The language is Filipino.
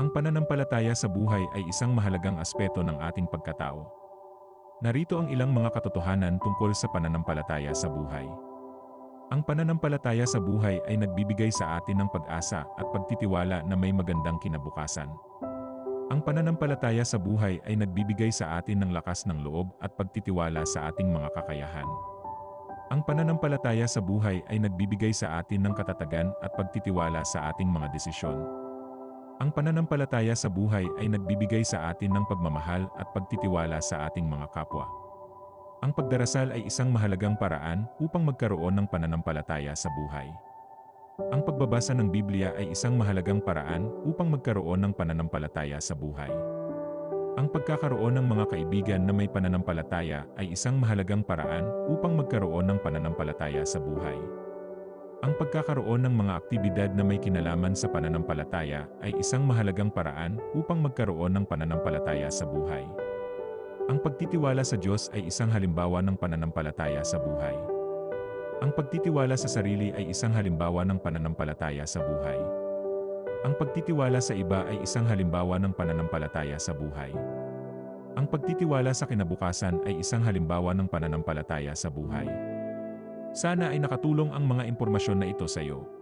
Ang pananampalataya sa buhay ay isang mahalagang aspeto ng ating pagkatao. Narito ang ilang mga katotohanan tungkol sa pananampalataya sa buhay. Ang pananampalataya sa buhay ay nagbibigay sa atin ng pag-asa at pagtitiwala na may magandang kinabukasan. Ang pananampalataya sa buhay ay nagbibigay sa atin ng lakas ng loob at pagtitiwala sa ating mga kakayahan. Ang pananampalataya sa buhay ay nagbibigay sa atin ng katatagan at pagtitiwala sa ating mga desisyon. Ang pananampalataya sa buhay ay nagbibigay sa atin ng pagmamahal at pagtitiwala sa ating mga kapwa. Ang pagdarasal ay isang mahalagang paraan upang magkaroon ng pananampalataya sa buhay. Ang pagbabasa ng Biblia ay isang mahalagang paraan upang magkaroon ng pananampalataya sa buhay. Ang pagkakaroon ng mga kaibigan na may pananampalataya ay isang mahalagang paraan upang magkaroon ng pananampalataya sa buhay. Ang pagkakaroon ng mga aktibidad na may kinalaman sa pananampalataya ay isang mahalagang paraan upang magkaroon ng pananampalataya sa buhay. Ang pagtitiwala sa Diyos ay isang halimbawa ng pananampalataya sa buhay. Ang pagtitiwala sa sarili ay isang halimbawa ng pananampalataya sa buhay. Ang pagtitiwala sa iba ay isang halimbawa ng pananampalataya sa buhay. Ang pagtitiwala sa kinabukasan ay isang halimbawa ng pananampalataya sa buhay. Sana ay nakatulong ang mga impormasyon na ito sa iyo.